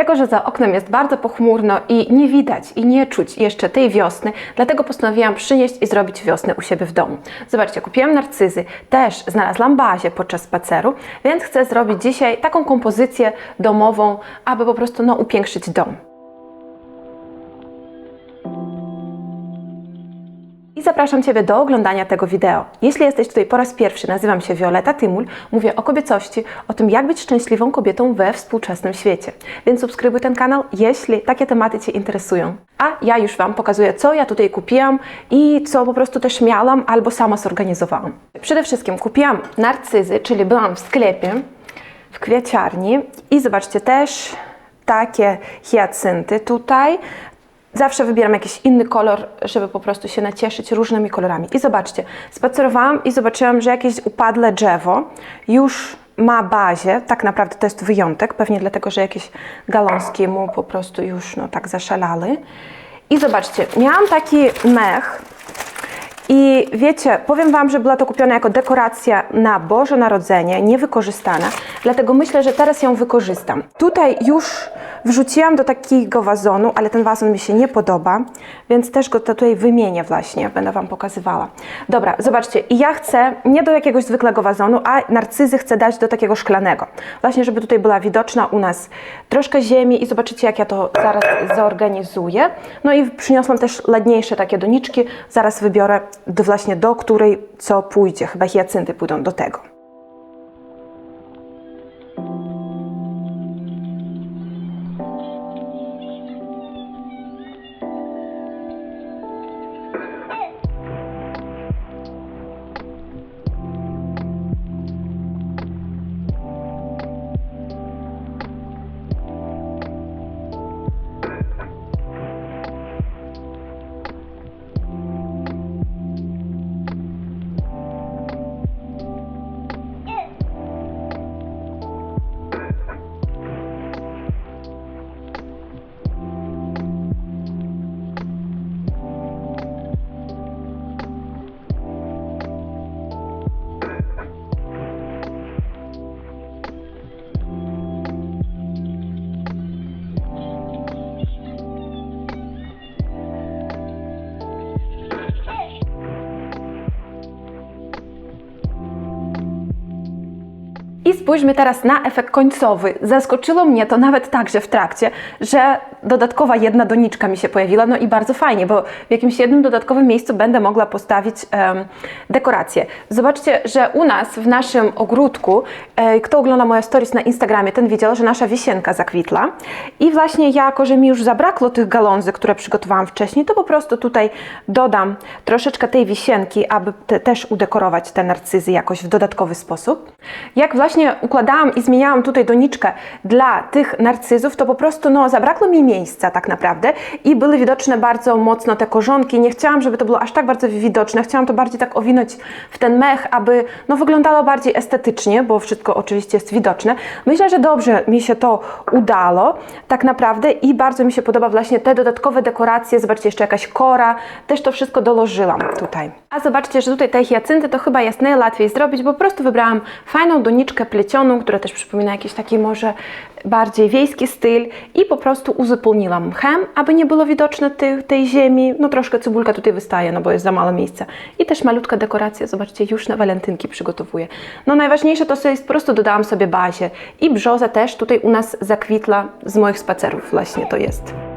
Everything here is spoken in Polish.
Jako, że za oknem jest bardzo pochmurno i nie widać i nie czuć jeszcze tej wiosny, dlatego postanowiłam przynieść i zrobić wiosnę u siebie w domu. Zobaczcie, kupiłam narcyzy, też znalazłam bazie podczas spaceru, więc chcę zrobić dzisiaj taką kompozycję domową, aby po prostu no, upiększyć dom. Zapraszam Ciebie do oglądania tego wideo. Jeśli jesteś tutaj po raz pierwszy, nazywam się Violeta Tymul, mówię o kobiecości, o tym, jak być szczęśliwą kobietą we współczesnym świecie. Więc subskrybuj ten kanał, jeśli takie tematy Cię interesują. A ja już Wam pokazuję, co ja tutaj kupiłam i co po prostu też miałam albo sama zorganizowałam. Przede wszystkim kupiłam narcyzy, czyli byłam w sklepie, w kwiaciarni i zobaczcie też takie hiacynty tutaj. Zawsze wybieram jakiś inny kolor, żeby po prostu się nacieszyć różnymi kolorami. I zobaczcie, spacerowałam i zobaczyłam, że jakieś upadłe drzewo już ma bazie. Tak naprawdę to jest wyjątek, pewnie dlatego, że jakieś galązki mu po prostu już no, tak zaszalały. I zobaczcie, miałam taki mech, i wiecie, powiem Wam, że była to kupiona jako dekoracja na Boże Narodzenie, niewykorzystana, dlatego myślę, że teraz ją wykorzystam. Tutaj już wrzuciłam do takiego wazonu, ale ten wazon mi się nie podoba, więc też go tutaj wymienię właśnie, będę Wam pokazywała. Dobra, zobaczcie, i ja chcę nie do jakiegoś zwykłego wazonu, a narcyzy chcę dać do takiego szklanego. Właśnie, żeby tutaj była widoczna u nas troszkę ziemi i zobaczycie, jak ja to zaraz zorganizuję. No i przyniosłam też ładniejsze takie doniczki, zaraz wybiorę do właśnie do której co pójdzie. Chyba hiacynty pójdą do tego. I spójrzmy teraz na efekt końcowy. Zaskoczyło mnie to nawet także w trakcie, że dodatkowa jedna doniczka mi się pojawiła, no i bardzo fajnie, bo w jakimś jednym dodatkowym miejscu będę mogła postawić em, dekorację. Zobaczcie, że u nas w naszym ogródku, e, kto ogląda moje stories na Instagramie, ten widział, że nasza wisienka zakwitła i właśnie jako, że mi już zabrakło tych galązy, które przygotowałam wcześniej, to po prostu tutaj dodam troszeczkę tej wisienki, aby te, też udekorować te narcyzy jakoś w dodatkowy sposób. Jak właśnie układałam i zmieniałam tutaj doniczkę dla tych narcyzów, to po prostu no, zabrakło mi miejsca tak naprawdę i były widoczne bardzo mocno te korzonki. Nie chciałam, żeby to było aż tak bardzo widoczne. Chciałam to bardziej tak owinąć w ten mech, aby no, wyglądało bardziej estetycznie, bo wszystko oczywiście jest widoczne. Myślę, że dobrze mi się to udało tak naprawdę i bardzo mi się podoba właśnie te dodatkowe dekoracje. Zobaczcie, jeszcze jakaś kora. Też to wszystko dołożyłam tutaj. A zobaczcie, że tutaj te hiacynty to chyba jest najłatwiej zrobić, bo po prostu wybrałam fajną doniczkę plecioną, która też przypomina jakiś taki może bardziej wiejski styl i po prostu uzupełniłam mchem, aby nie było widoczne tej, tej ziemi. No troszkę cebulka tutaj wystaje, no bo jest za mało miejsca. I też malutka dekoracja, zobaczcie, już na walentynki przygotowuję. No najważniejsze to jest, po prostu dodałam sobie bazie i brzoza też tutaj u nas zakwitła z moich spacerów właśnie to jest.